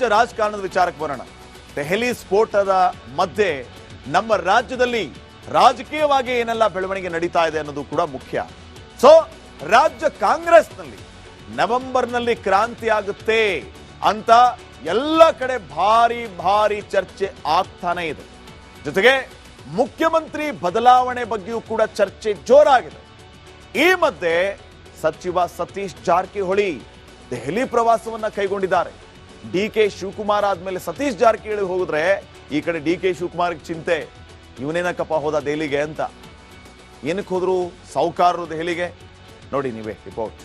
ರಾಜ್ಯ ರಾಜಕಾರಣದ ವಿಚಾರಕ್ಕೆ ಬರೋಣ. ದೆಹಲಿ ಸ್ಫೋಟದ ಮಧ್ಯೆ ನಮ್ಮ ರಾಜ್ಯದಲ್ಲಿ ರಾಜಕೀಯವಾಗಿ ಏನೆಲ್ಲ ಬೆಳವಣಿಗೆ ನಡೀತಾ ಇದೆ ಅನ್ನೋದು ಕೂಡ ಮುಖ್ಯ. ಸೊ ರಾಜ್ಯ ಕಾಂಗ್ರೆಸ್ನಲ್ಲಿ ನವೆಂಬರ್ನಲ್ಲಿ ಕ್ರಾಂತಿ ಆಗುತ್ತೆ ಅಂತ ಎಲ್ಲ ಕಡೆ ಭಾರಿ ಭಾರಿ ಚರ್ಚೆ ಆಗ್ತಾನೆ ಇದೆ. ಜೊತೆಗೆ ಮುಖ್ಯಮಂತ್ರಿ ಬದಲಾವಣೆ ಬಗ್ಗೆಯೂ ಕೂಡ ಚರ್ಚೆ ಜೋರಾಗಿದೆ. ಈ ಮಧ್ಯೆ ಸಚಿವ ಸತೀಶ್ ಜಾರಕಿಹೊಳಿ ದೆಹಲಿ ಪ್ರವಾಸವನ್ನ ಕೈಗೊಂಡಿದ್ದಾರೆ. ಡಿ ಕೆ ಶಿವಕುಮಾರ್ ಆದ್ಮೇಲೆ ಸತೀಶ್ ಜಾರಕಿಹೊಳಿ ಹೋಗಿದ್ರೆ ಈ ಕಡೆ ಡಿ ಕೆ ಶಿವಕುಮಾರ್ ಚಿಂತೆ. ಇವನೇನಕ್ಕಪ್ಪ ಹೋದ ದೆಹಲಿಗೆ ಅಂತ. ಏನಕ್ಕೆ ಹೋದ್ರು? ಸಾಹುಕಾರರು ದೆಹಲಿಗೆ. ನೋಡಿ ನೀವೇ ರಿಪೋರ್ಟ್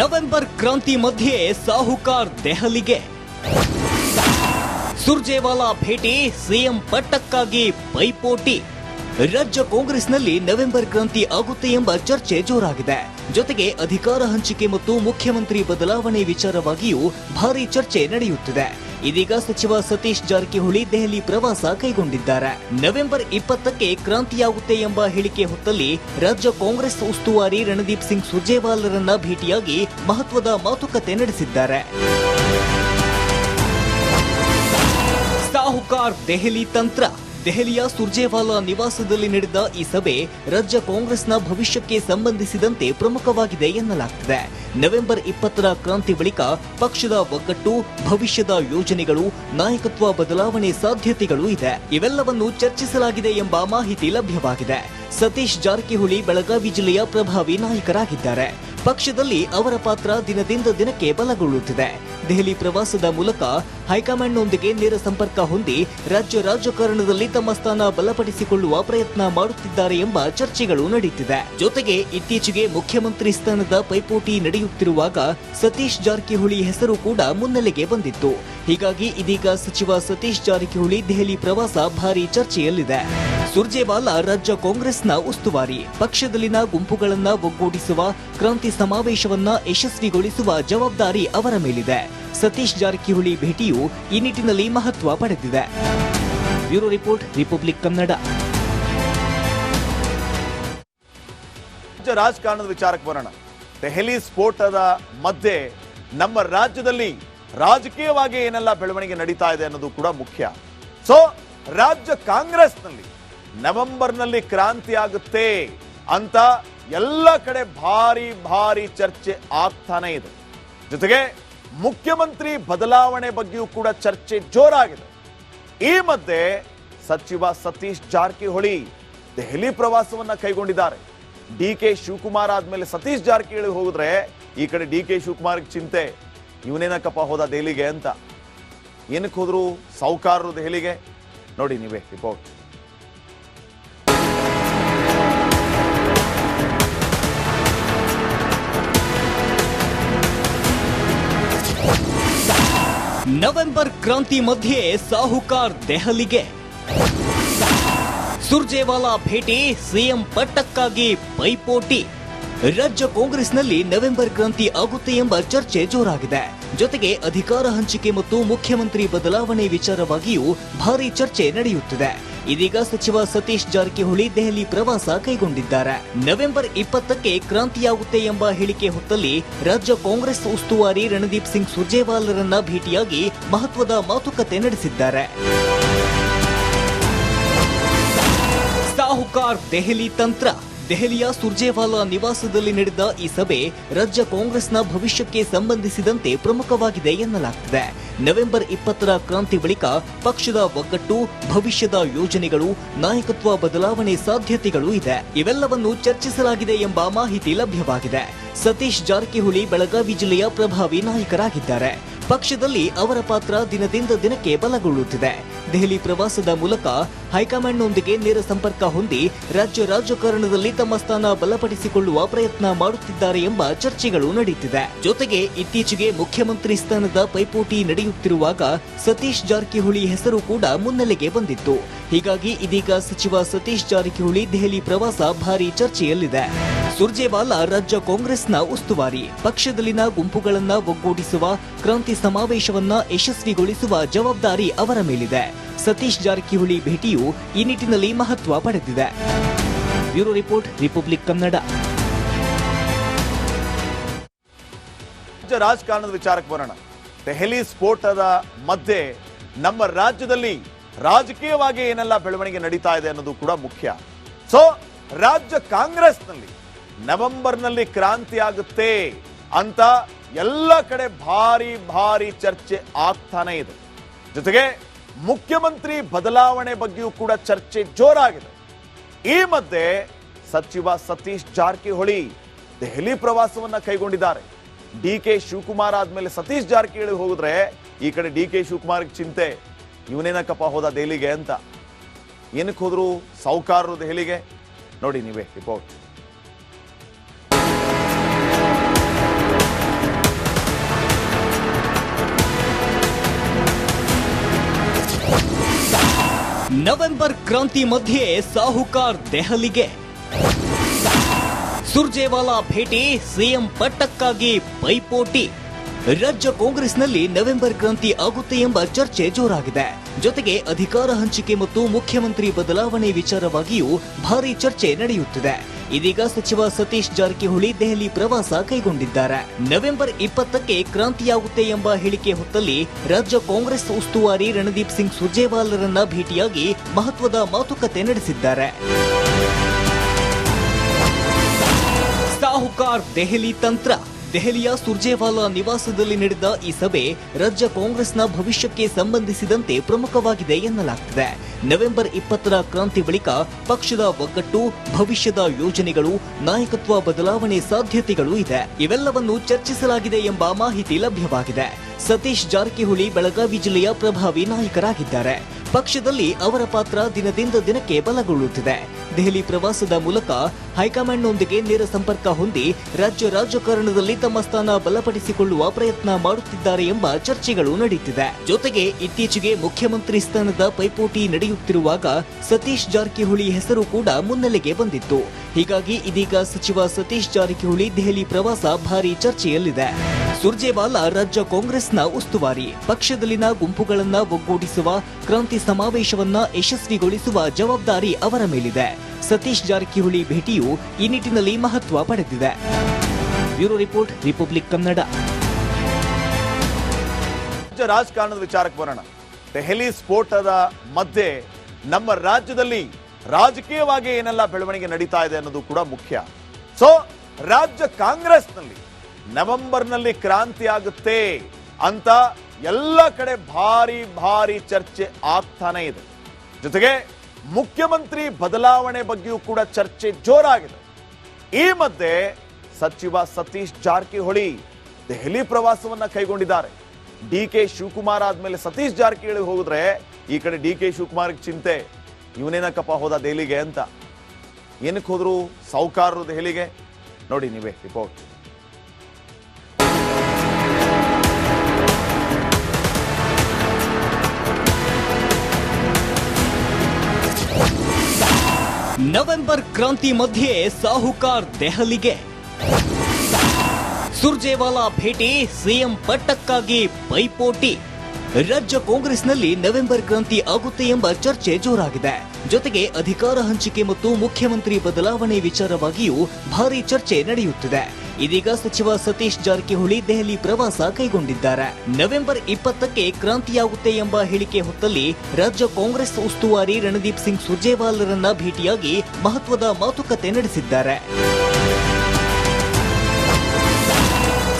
ನವೆಂಬರ್ ಕ್ರಾಂತಿ ಮಧ್ಯೆ ಸಾಹುಕಾರ್ ದೆಹಲಿಗೆ. ಸುರ್ಜೇವಾಲಾ ಭೇಟಿ, ಸಿಎಂ ಪಟ್ಟಕ್ಕಾಗಿ ಪೈಪೋಟಿ. ರಾಜ್ಯ ಕಾಂಗ್ರೆಸ್ನಲ್ಲಿ ನವೆಂಬರ್ ಕ್ರಾಂತಿ ಆಗುತ್ತೆ ಎಂಬ ಚರ್ಚೆ ಜೋರಾಗಿದೆ. ಜೊತೆಗೆ ಅಧಿಕಾರ ಹಂಚಿಕೆ ಮತ್ತು ಮುಖ್ಯಮಂತ್ರಿ ಬದಲಾವಣೆ ವಿಚಾರವಾಗಿಯೂ ಭಾರಿ ಚರ್ಚೆ ನಡೆಯುತ್ತಿದೆ. ಇದೀಗ ಸಚಿವ ಸತೀಶ್ ಜಾರಕಿಹೊಳಿ ದೆಹಲಿ ಪ್ರವಾಸ ಕೈಗೊಂಡಿದ್ದಾರೆ. ನವೆಂಬರ್ ಇಪ್ಪತ್ತಕ್ಕೆ ಕ್ರಾಂತಿಯಾಗುತ್ತೆ ಎಂಬ ಹೇಳಿಕೆ ಹೊತ್ತಲ್ಲಿ ರಾಜ್ಯ ಕಾಂಗ್ರೆಸ್ ಉಸ್ತುವಾರಿ ರಣದೀಪ್ ಸಿಂಗ್ ಸುರ್ಜೇವಾಲರನ್ನ ಭೇಟಿಯಾಗಿ ಮಹತ್ವದ ಮಾತುಕತೆ ನಡೆಸಿದ್ದಾರೆ. ಸಾಹುಕಾರ್ ದೆಹಲಿ ತಂತ್ರ. ದೆಹಲಿಯ ಸುರ್ಜೇವಾಲಾ ನಿವಾಸದಲ್ಲಿ ನಡೆದ ಈ ಸಭೆ ರಾಜ್ಯ ಕಾಂಗ್ರೆಸ್ನ ಭವಿಷ್ಯಕ್ಕೆ ಸಂಬಂಧಿಸಿದಂತೆ ಪ್ರಮುಖವಾಗಿದೆ ಎನ್ನಲಾಗ್ತಿದೆ. ನವೆಂಬರ್ ಇಪ್ಪತ್ತರ ಕ್ರಾಂತಿ ಬಳಿಕ ಪಕ್ಷದ ಒಗ್ಗಟ್ಟು, ಭವಿಷ್ಯದ ಯೋಜನೆಗಳು, ನಾಯಕತ್ವ ಬದಲಾವಣೆ ಸಾಧ್ಯತೆಗಳು ಇದೆ. ಇವೆಲ್ಲವನ್ನು ಚರ್ಚಿಸಲಾಗಿದೆ ಎಂಬ ಮಾಹಿತಿ ಲಭ್ಯವಾಗಿದೆ. ಸತೀಶ್ ಜಾರಕಿಹೊಳಿ, ಬೆಳಗಾವಿ ಜಿಲ್ಲೆಯ ಪ್ರಭಾವಿ ನಾಯಕರಾಗಿದ್ದಾರೆ. ಪಕ್ಷದಲ್ಲಿ ಅವರ ಪಾತ್ರ ದಿನದಿಂದ ದಿನಕ್ಕೆ ಬಲಗೊಳ್ಳುತ್ತಿದೆ. ದೆಹಲಿ ಪ್ರವಾಸದ ಮೂಲಕ ಹೈಕಮಾಂಡ್ನೊಂದಿಗೆ ನೇರ ಸಂಪರ್ಕ ಹೊಂದಿ ರಾಜ್ಯ ರಾಜಕಾರಣದಲ್ಲಿ ತಮ್ಮ ಸ್ಥಾನ ಬಲಪಡಿಸಿಕೊಳ್ಳುವ ಪ್ರಯತ್ನ ಮಾಡುತ್ತಿದ್ದಾರೆ ಎಂಬ ಚರ್ಚೆಗಳು ನಡೆಯುತ್ತಿದೆ. ಜೊತೆಗೆ ಇತ್ತೀಚೆಗೆ ಮುಖ್ಯಮಂತ್ರಿ ಸ್ಥಾನದ ಪೈಪೋಟಿ ನಡೆಯುತ್ತಿರುವಾಗ ಸತೀಶ್ ಜಾರಕಿಹೊಳಿ ಹೆಸರು ಕೂಡ ಮುನ್ನೆಲೆಗೆ ಬಂದಿತ್ತು. ಹೀಗಾಗಿ ಇದೀಗ ಸಚಿವ ಸತೀಶ್ ಜಾರಕಿಹೊಳಿ ದೆಹಲಿ ಪ್ರವಾಸ ಭಾರೀ ಚರ್ಚೆಯಲ್ಲಿದೆ. ಸುರ್ಜೇವಾಲಾ ರಾಜ್ಯ ಕಾಂಗ್ರೆಸ್ನ ಉಸ್ತುವಾರಿ. ಪಕ್ಷದಲ್ಲಿನ ಗುಂಪುಗಳನ್ನ ಒಗ್ಗೂಡಿಸುವ, ಕ್ರಾಂತಿ ಸಮಾವೇಶವನ್ನ ಯಶಸ್ವಿಗೊಳಿಸುವ ಜವಾಬ್ದಾರಿ ಅವರ ಮೇಲಿದೆ. ಸತೀಶ್ ಜಾರಕಿಹೊಳಿ ಭೇಟಿಯು ಈ ನಿಟ್ಟಿನಲ್ಲಿ ಮಹತ್ವ ಪಡೆದಿದೆ. Bureau report, republic Kannada. ರಾಜ್ಯ ರಾಜಕಾರಣದ ವಿಚಾರಕ್ಕೆ ಬರೋಣ. ದೆಹಲಿ ಸ್ಫೋಟದ ಮಧ್ಯೆ ನಮ್ಮ ರಾಜ್ಯದಲ್ಲಿ ರಾಜಕೀಯವಾಗಿ ಏನೆಲ್ಲ ಬೆಳವಣಿಗೆ ನಡೀತಾ ಇದೆ ಅನ್ನೋದು ಕೂಡ ಮುಖ್ಯ. ಸೊ ರಾಜ್ಯ ಕಾಂಗ್ರೆಸ್ನಲ್ಲಿ ನವೆಂಬರ್ನಲ್ಲಿ ಕ್ರಾಂತಿ ಆಗುತ್ತೆ ಅಂತ ಎಲ್ಲ ಕಡೆ ಭಾರಿ ಭಾರಿ ಚರ್ಚೆ ಆಗ್ತಾನೆ ಇದೆ. ಜೊತೆಗೆ ಮುಖ್ಯಮಂತ್ರಿ ಬದಲಾವಣೆ ಬಗ್ಗೆಯೂ ಕೂಡ ಚರ್ಚೆ ಜೋರಾಗಿದೆ. ಈ ಮಧ್ಯೆ ಸಚಿವ ಸತೀಶ್ ಜಾರಕಿಹೊಳಿ ದೆಹಲಿ ಪ್ರವಾಸವನ್ನ ಕೈಗೊಂಡಿದ್ದಾರೆ. ಡಿ ಕೆ ಶಿವಕುಮಾರ್ ಆದ್ಮೇಲೆ ಸತೀಶ್ ಜಾರಕಿಹೊಳಿ ಹೋದ್ರೆ ಈ ಕಡೆ ಡಿ ಕೆ ಶಿವಕುಮಾರ್ಗೆ ಚಿಂತೆ. ಇವನೇನಕ್ಕಪ್ಪ ಹೋದ ದೆಹಲಿಗೆ ಅಂತ. ಏನಕ್ಕೆ ಹೋದ್ರು? ಸಾಹುಕಾರರು ದೆಹಲಿಗೆ. ನೋಡಿ ನೀವೇ ರಿಪೋರ್ಟ್ ನವೆಂಬರ್ ಕ್ರಾಂತಿ ಮಧ್ಯೆ ಸಾಹುಕಾರ್ ದೆಹಲಿಗೆ. ಸುರ್ಜೇವಾಲಾ ಭೇಟಿ, ಸಿಎಂ ಪಟ್ಟಕ್ಕಾಗಿ ಪೈಪೋಟಿ. ರಾಜ್ಯ ಕಾಂಗ್ರೆಸ್ನಲ್ಲಿ ನವೆಂಬರ್ ಕ್ರಾಂತಿ ಆಗುತ್ತೆ ಎಂಬ ಚರ್ಚೆ ಜೋರಾಗಿದೆ. ಜೊತೆಗೆ ಅಧಿಕಾರ ಹಂಚಿಕೆ ಮತ್ತು ಮುಖ್ಯಮಂತ್ರಿ ಬದಲಾವಣೆ ವಿಚಾರವಾಗಿಯೂ ಭಾರಿ ಚರ್ಚೆ ನಡೆಯುತ್ತಿದೆ. ಇದೀಗ ಸಚಿವ ಸತೀಶ್ ಜಾರಕಿಹೊಳಿ ದೆಹಲಿ ಪ್ರವಾಸ ಕೈಗೊಂಡಿದ್ದಾರೆ. ನವೆಂಬರ್ ಇಪ್ಪತ್ತಕ್ಕೆ ಕ್ರಾಂತಿಯಾಗುತ್ತೆ ಎಂಬ ಹೇಳಿಕೆ ಹೊತ್ತಲ್ಲಿ ರಾಜ್ಯ ಕಾಂಗ್ರೆಸ್ ಉಸ್ತುವಾರಿ ರಣದೀಪ್ ಸಿಂಗ್ ಸುರ್ಜೇವಾಲರನ್ನ ಭೇಟಿಯಾಗಿ ಮಹತ್ವದ ಮಾತುಕತೆ ನಡೆಸಿದ್ದಾರೆ. ಸಾಹುಕಾರ್ ದೆಹಲಿ ತಂತ್ರ. ದೆಹಲಿಯ ಸುರ್ಜೇವಾಲಾ ನಿವಾಸದಲ್ಲಿ ನಡೆದ ಈ ಸಭೆ ರಾಜ್ಯ ಕಾಂಗ್ರೆಸ್ನ ಭವಿಷ್ಯಕ್ಕೆ ಸಂಬಂಧಿಸಿದಂತೆ ಪ್ರಮುಖವಾಗಿದೆ ಎನ್ನಲಾಗ್ತಿದೆ. ನವೆಂಬರ್ ಇಪ್ಪತ್ತರ ಕ್ರಾಂತಿ ಬಳಿಕ ಪಕ್ಷದ ಒಗ್ಗಟ್ಟು, ಭವಿಷ್ಯದ ಯೋಜನೆಗಳು, ನಾಯಕತ್ವ ಬದಲಾವಣೆ ಸಾಧ್ಯತೆಗಳು ಇದೆ. ಇವೆಲ್ಲವನ್ನು ಚರ್ಚಿಸಲಾಗಿದೆ ಎಂಬ ಮಾಹಿತಿ ಲಭ್ಯವಾಗಿದೆ. ಸತೀಶ್ ಜಾರಕಿಹೊಳಿ, ಬೆಳಗಾವಿ ಜಿಲ್ಲೆಯ ಪ್ರಭಾವಿ ನಾಯಕರಾಗಿದ್ದಾರೆ. ಪಕ್ಷದಲ್ಲಿ ಅವರ ಪಾತ್ರ ದಿನದಿಂದ ದಿನಕ್ಕೆ ಬಲಗೊಳ್ಳುತ್ತಿದೆ. ದೆಹಲಿ ಪ್ರವಾಸದ ಮೂಲಕ ಹೈಕಮಾಂಡ್ನೊಂದಿಗೆ ನೇರ ಸಂಪರ್ಕ ಹೊಂದಿ ರಾಜ್ಯ ರಾಜಕಾರಣದಲ್ಲಿ ತಮ್ಮ ಸ್ಥಾನ ಬಲಪಡಿಸಿಕೊಳ್ಳುವ ಪ್ರಯತ್ನ ಮಾಡುತ್ತಿದ್ದಾರೆ ಎಂಬ ಚರ್ಚೆಗಳು ನಡೆಯುತ್ತಿದೆ ಜೊತೆಗೆ ಇತ್ತೀಚೆಗೆ ಮುಖ್ಯಮಂತ್ರಿ ಸ್ಥಾನದ ಪೈಪೋಟಿ ನಡೆಯುತ್ತಿರುವಾಗ ಸತೀಶ್ ಜಾರಕಿಹೊಳಿ ಹೆಸರು ಕೂಡ ಮುನ್ನೆಲೆಗೆ ಬಂದಿತ್ತು. ಹೀಗಾಗಿ ಇದೀಗ ಸಚಿವ ಸತೀಶ್ ಜಾರಕಿಹೊಳಿ ದೆಹಲಿ ಪ್ರವಾಸ ಭಾರಿ ಚರ್ಚೆಯಲ್ಲಿದೆ. ಸುರ್ಜೇವಾಲಾ ರಾಜ್ಯ ಕಾಂಗ್ರೆಸ್ನ ಉಸ್ತುವಾರಿ. ಪಕ್ಷದಲ್ಲಿನ ಗುಂಪುಗಳನ್ನ ಒಗ್ಗೂಡಿಸುವ ಕ್ರಾಂತಿ ಸಮಾವೇಶವನ್ನ ಯಶಸ್ವಿಗೊಳಿಸುವ ಜವಾಬ್ದಾರಿ ಅವರ ಮೇಲಿದೆ. ಸತೀಶ್ ಜಾರಕಿಹೊಳಿ ಭೇಟಿಯು ಈ ನಿಟ್ಟಿನಲ್ಲಿ ಮಹತ್ವ ಪಡೆದಿದೆ. Bureau report, republic Kannada. ರಾಜಕಾರಣದ ವಿಚಾರಕ್ಕೆ ಬರೋಣ. ದೆಹಲಿ ಸ್ಫೋಟದ ಮಧ್ಯೆ ನಮ್ಮ ರಾಜ್ಯದಲ್ಲಿ ರಾಜಕೀಯವಾಗಿ ಏನೆಲ್ಲ ಬೆಳವಣಿಗೆ ನಡೀತಾ ಇದೆ ಅನ್ನೋದು ಕೂಡ ಮುಖ್ಯ. ಸೊ, ರಾಜ್ಯ ಕಾಂಗ್ರೆಸ್ನಲ್ಲಿ ನವೆಂಬರ್ನಲ್ಲಿ ಕ್ರಾಂತಿ ಆಗುತ್ತೆ ಅಂತ ಎಲ್ಲ ಕಡೆ ಭಾರಿ ಭಾರಿ ಚರ್ಚೆ ಆಗ್ತಾನೆ ಇದೆ. ಜೊತೆಗೆ ಮುಖ್ಯಮಂತ್ರಿ ಬದಲಾವಣೆ ಬಗ್ಗೆಯೂ ಕೂಡ ಚರ್ಚೆ ಜೋರಾಗಿದೆ. ಈ ಮಧ್ಯೆ ಸಚಿವ ಸತೀಶ್ ಜಾರಕಿಹೊಳಿ ದೆಹಲಿ ಪ್ರವಾಸವನ್ನ ಕೈಗೊಂಡಿದ್ದಾರೆ. ಡಿ ಕೆ ಶಿವಕುಮಾರ್ ಆದ್ಮೇಲೆ ಸತೀಶ್ ಜಾರಕಿಹೊಳಿ ಹೋಗಿದ್ರೆ ಈ ಕಡೆ ಡಿ ಕೆ ಶಿವಕುಮಾರ್ ಚಿಂತೆ. ಇವನೇನಕ್ಕಪ್ಪ ಹೋದ ದೆಹಲಿಗೆ ಅಂತ. ಏನಕ್ಕೆ ಹೋದ್ರು ಸಾಹುಕಾರರು ದೆಹಲಿಗೆ? ನೋಡಿ ನೀವೇ ರಿಪೋರ್ಟ್ ನವೆಂಬರ್ ಕ್ರಾಂತಿ ಮಧ್ಯೆ ಸಾಹುಕಾರ್ ದೆಹಲಿಗೆ. ಸುರ್ಜೇವಾಲಾ ಭೇಟಿ, ಸಿಎಂ ಪಟ್ಟಕ್ಕಾಗಿ ಪೈಪೋಟಿ. ರಾಜ್ಯ ಕಾಂಗ್ರೆಸ್ನಲ್ಲಿ ನವೆಂಬರ್ ಕ್ರಾಂತಿ ಆಗುತ್ತೆ ಎಂಬ ಚರ್ಚೆ ಜೋರಾಗಿದೆ. ಜೊತೆಗೆ ಅಧಿಕಾರ ಹಂಚಿಕೆ ಮತ್ತು ಮುಖ್ಯಮಂತ್ರಿ ಬದಲಾವಣೆ ವಿಚಾರವಾಗಿಯೂ ಭಾರಿ ಚರ್ಚೆ ನಡೆಯುತ್ತಿದೆ. ಇದೀಗ ಸಚಿವ ಸತೀಶ್ ಜಾರಕಿಹೊಳಿ ದೆಹಲಿ ಪ್ರವಾಸ ಕೈಗೊಂಡಿದ್ದಾರೆ. ನವೆಂಬರ್ ಇಪ್ಪತ್ತಕ್ಕೆ ಕ್ರಾಂತಿಯಾಗುತ್ತೆ ಎಂಬ ಹೇಳಿಕೆ ಹೊತ್ತಲ್ಲಿ ರಾಜ್ಯ ಕಾಂಗ್ರೆಸ್ ಉಸ್ತುವಾರಿ ರಣದೀಪ್ ಸಿಂಗ್ ಸುರ್ಜೇವಾಲರನ್ನ ಭೇಟಿಯಾಗಿ ಮಹತ್ವದ ಮಾತುಕತೆ ನಡೆಸಿದ್ದಾರೆ. ಸಾಹುಕಾರ್ ದೆಹಲಿ ತಂತ್ರ ದೆಹಲಿಯ ಸುರ್ಜೇವಾಲಾ ನಿವಾಸದಲ್ಲಿ ನಡೆದ ಈ ಸಭೆ ರಾಜ್ಯ ಕಾಂಗ್ರೆಸ್ನ ಭವಿಷ್ಯಕ್ಕೆ ಸಂಬಂಧಿಸಿದಂತೆ ಪ್ರಮುಖವಾಗಿದೆ ಎನ್ನಲಾಗ್ತಿದೆ. ನವೆಂಬರ್ ಇಪ್ಪತ್ತರ ಕ್ರಾಂತಿ ಬಳಿಕ ಪಕ್ಷದ ಒಗ್ಗಟ್ಟು, ಭವಿಷ್ಯದ ಯೋಜನೆಗಳು, ನಾಯಕತ್ವ ಬದಲಾವಣೆ ಸಾಧ್ಯತೆಗಳು ಇದೆ. ಇವೆಲ್ಲವನ್ನು ಚರ್ಚಿಸಲಾಗಿದೆ ಎಂಬ ಮಾಹಿತಿ ಲಭ್ಯವಾಗಿದೆ. ಸತೀಶ್ ಜಾರಕಿಹೊಳಿ ಬೆಳಗಾವಿ ಜಿಲ್ಲೆಯ ಪ್ರಭಾವಿ ನಾಯಕರಾಗಿದ್ದಾರೆ. ಪಕ್ಷದಲ್ಲಿ ಅವರ ಪಾತ್ರ ದಿನದಿಂದ ದಿನಕ್ಕೆ ಬಲಗೊಳ್ಳುತ್ತಿದೆ. ದೆಹಲಿ ಪ್ರವಾಸದ ಮೂಲಕ ಹೈಕಮಾಂಡ್ನೊಂದಿಗೆ ನೇರ ಸಂಪರ್ಕ ಹೊಂದಿ ರಾಜ್ಯ ರಾಜಕಾರಣದಲ್ಲಿ ತಮ್ಮ ಸ್ಥಾನ ಬಲಪಡಿಸಿಕೊಳ್ಳುವ ಪ್ರಯತ್ನ ಮಾಡುತ್ತಿದ್ದಾರೆ ಎಂಬ ಚರ್ಚೆಗಳು ನಡೆಯುತ್ತಿದೆ. ಜೊತೆಗೆ ಇತ್ತೀಚೆಗೆ ಮುಖ್ಯಮಂತ್ರಿ ಸ್ಥಾನದ ಪೈಪೋಟಿ ನಡೆಯುತ್ತಿರುವಾಗ ಸತೀಶ್ ಜಾರಕಿಹೊಳಿ ಹೆಸರು ಕೂಡ ಮುನ್ನೆಲೆಗೆ ಬಂದಿತ್ತು. ಹೀಗಾಗಿ ಇದೀಗ ಸಚಿವ ಸತೀಶ್ ಜಾರಕಿಹೊಳಿ ದೆಹಲಿ ಪ್ರವಾಸ ಭಾರೀ ಚರ್ಚೆಯಲ್ಲಿದೆ. ಸುರ್ಜೇವಾಲಾ ರಾಜ್ಯ ಕಾಂಗ್ರೆಸ್ನ ಉಸ್ತುವಾರಿ. ಪಕ್ಷದಲ್ಲಿನ ಗುಂಪುಗಳನ್ನ ಒಗ್ಗೂಡಿಸುವ, ಕ್ರಾಂತಿ ಸಮಾವೇಶವನ್ನ ಯಶಸ್ವಿಗೊಳಿಸುವ ಜವಾಬ್ದಾರಿ ಅವರ ಮೇಲಿದೆ. ಸತೀಶ್ ಜಾರಕಿಹೊಳಿ ಭೇಟಿಯು ಈ ನಿಟ್ಟಿನಲ್ಲಿ ಮಹತ್ವ ಪಡೆದಿದೆ. Bureau report, republic Kannada. ರಾಜ್ಯ ರಾಜಕಾರಣದ ವಿಚಾರಕ್ಕೆ ಬರೋಣ. ದೆಹಲಿ ಸ್ಫೋಟದ ಮಧ್ಯೆ ನಮ್ಮ ರಾಜ್ಯದಲ್ಲಿ ರಾಜಕೀಯವಾಗಿ ಏನೆಲ್ಲ ಬೆಳವಣಿಗೆ ನಡೀತಾ ಇದೆ ಅನ್ನೋದು ಕೂಡ ಮುಖ್ಯ. ಸೊ ರಾಜ್ಯ ಕಾಂಗ್ರೆಸ್ನಲ್ಲಿ ನವೆಂಬರ್ನಲ್ಲಿ ಕ್ರಾಂತಿ ಆಗುತ್ತೆ ಅಂತ ಎಲ್ಲ ಕಡೆ ಭಾರಿ ಭಾರಿ ಚರ್ಚೆ ಆಗ್ತಾನೆ ಇದೆ. ಜೊತೆಗೆ ಮುಖ್ಯಮಂತ್ರಿ ಬದಲಾವಣೆ ಬಗ್ಗೆಯೂ ಕೂಡ ಚರ್ಚೆ ಜೋರಾಗಿದೆ. ಈ ಮಧ್ಯೆ ಸಚಿವ ಸತೀಶ್ ಜಾರಕಿಹೊಳಿ ದೆಹಲಿ ಪ್ರವಾಸವನ್ನ ಕೈಗೊಂಡಿದ್ದಾರೆ. ಡಿ ಕೆ ಶಿವಕುಮಾರ್ ಆದ್ಮೇಲೆ ಸತೀಶ್ ಜಾರಕಿಹೊಳಿ ಹೋಗಿದ್ರೆ ಈ ಕಡೆ ಡಿ ಕೆ ಶಿವಕುಮಾರ್ ಚಿಂತೆ. ಇವನೇನಕ್ಕಪ್ಪ ಹೋದ ದೆಹಲಿಗೆ ಅಂತ. ಏನಕ್ಕೆ ಹೋದ್ರು? ಸಾಹುಕಾರರು ದೆಹಲಿಗೆ. ನೋಡಿ ನೀವೇ ರಿಪೋರ್ಟ್ ನವೆಂಬರ್ ಕ್ರಾಂತಿ ಮಧ್ಯೆ ಸಾಹುಕಾರ್ ದೆಹಲಿಗೆ. ಸುರ್ಜೇವಾಲಾ ಭೇಟಿ ಸಿಎಂ ಪಟ್ಟಕ್ಕಾಗಿ ಪೈಪೋಟಿ. ರಾಜ್ಯ ಕಾಂಗ್ರೆಸ್ನಲ್ಲಿ ನವೆಂಬರ್ ಕ್ರಾಂತಿ ಆಗುತ್ತೆ ಎಂಬ ಚರ್ಚೆ ಜೋರಾಗಿದೆ. ಜೊತೆಗೆ ಅಧಿಕಾರ ಹಂಚಿಕೆ ಮತ್ತು ಮುಖ್ಯಮಂತ್ರಿ ಬದಲಾವಣೆ ವಿಚಾರವಾಗಿಯೂ ಭಾರಿ ಚರ್ಚೆ ನಡೆಯುತ್ತಿದೆ. ಇದೀಗ ಸಚಿವ ಸತೀಶ್ ಜಾರಕಿಹೊಳಿ ದೆಹಲಿ ಪ್ರವಾಸ ಕೈಗೊಂಡಿದ್ದಾರೆ. ನವೆಂಬರ್ ಇಪ್ಪತ್ತಕ್ಕೆ ಕ್ರಾಂತಿಯಾಗುತ್ತೆ ಎಂಬ ಹೇಳಿಕೆ ಹೊತ್ತಲ್ಲಿ ರಾಜ್ಯ ಕಾಂಗ್ರೆಸ್ ಉಸ್ತುವಾರಿ ರಣದೀಪ್ ಸಿಂಗ್ ಸುರ್ಜೇವಾಲರನ್ನ ಭೇಟಿಯಾಗಿ ಮಹತ್ವದ ಮಾತುಕತೆ ನಡೆಸಿದ್ದಾರೆ.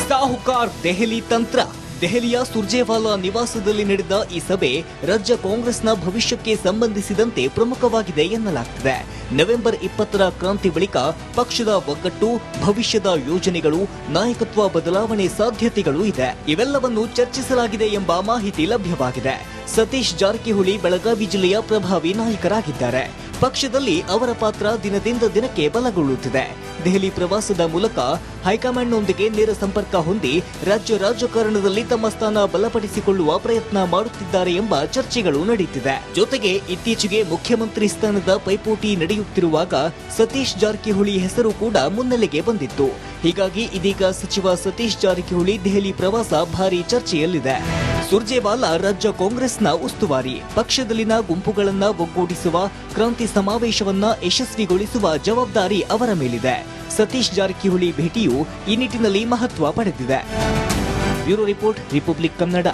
ಸಾಹುಕಾರ್ ದೆಹಲಿ ತಂತ್ರ. ದೆಹಲಿಯ ಸುರ್ಜೇವಾಲಾ ನಿವಾಸದಲ್ಲಿ ನಡೆದ ಈ ಸಭೆ ರಾಜ್ಯ ಕಾಂಗ್ರೆಸ್ನ ಭವಿಷ್ಯಕ್ಕೆ ಸಂಬಂಧಿಸಿದಂತೆ ಪ್ರಮುಖವಾಗಿದೆ ಎನ್ನಲಾಗ್ತಿದೆ. ನವೆಂಬರ್ ಇಪ್ಪತ್ತರ ಕ್ರಾಂತಿ ಬಳಿಕ ಪಕ್ಷದ ಒಗ್ಗಟ್ಟು, ಭವಿಷ್ಯದ ಯೋಜನೆಗಳು, ನಾಯಕತ್ವ ಬದಲಾವಣೆ ಸಾಧ್ಯತೆಗಳು ಇದೆ. ಇವೆಲ್ಲವನ್ನು ಚರ್ಚಿಸಲಾಗಿದೆ ಎಂಬ ಮಾಹಿತಿ ಲಭ್ಯವಾಗಿದೆ. ಸತೀಶ್ ಜಾರಕಿಹೊಳಿ, ಬೆಳಗಾವಿ ಜಿಲ್ಲೆಯ ಪ್ರಭಾವಿ ನಾಯಕರಾಗಿದ್ದಾರೆ. ಪಕ್ಷದಲ್ಲಿ ಅವರ ಪಾತ್ರ ದಿನದಿಂದ ದಿನಕ್ಕೆ ಬಲಗೊಳ್ಳುತ್ತಿದೆ. ದೆಹಲಿ ಪ್ರವಾಸದ ಮೂಲಕ ಹೈಕಮಾಂಡ್ನೊಂದಿಗೆ ನೇರ ಸಂಪರ್ಕ ಹೊಂದಿ ರಾಜ್ಯ ರಾಜಕಾರಣದಲ್ಲಿ ತಮ್ಮ ಸ್ಥಾನ ಬಲಪಡಿಸಿಕೊಳ್ಳುವ ಪ್ರಯತ್ನ ಮಾಡುತ್ತಿದ್ದಾರೆ ಎಂಬ ಚರ್ಚೆಗಳು ನಡೆಯುತ್ತಿದೆ ಜೊತೆಗೆ ಇತ್ತೀಚೆಗೆ ಮುಖ್ಯಮಂತ್ರಿ ಸ್ಥಾನದ ಪೈಪೋಟಿ ನಡೆಯುತ್ತಿರುವಾಗ ಸತೀಶ್ ಜಾರಕಿಹೊಳಿ ಹೆಸರು ಕೂಡ ಮುನ್ನೆಲೆಗೆ ಬಂದಿತ್ತು. ಹೀಗಾಗಿ ಇದೀಗ ಸಚಿವ ಸತೀಶ್ ಜಾರಕಿಹೊಳಿ ದೆಹಲಿ ಪ್ರವಾಸ ಭಾರಿ ಚರ್ಚೆಯಲ್ಲಿದೆ. ಸುರ್ಜೇವಾಲಾ ರಾಜ್ಯ ಕಾಂಗ್ರೆಸ್ನ ಉಸ್ತುವಾರಿ. ಪಕ್ಷದಲ್ಲಿನ ಗುಂಪುಗಳನ್ನ ಒಗ್ಗೂಡಿಸುವ ಕ್ರಾಂತಿ ಸಮಾವೇಶವನ್ನ ಯಶಸ್ವಿಗೊಳಿಸುವ ಜವಾಬ್ದಾರಿ ಅವರ ಮೇಲಿದೆ. ಸತೀಶ್ ಜಾರಕಿಹೊಳಿ ಭೇಟಿಯು ಈ ನಿಟ್ಟಿನಲ್ಲಿ ಮಹತ್ವ ಪಡೆದಿದೆ. Bureau report republic Kannada.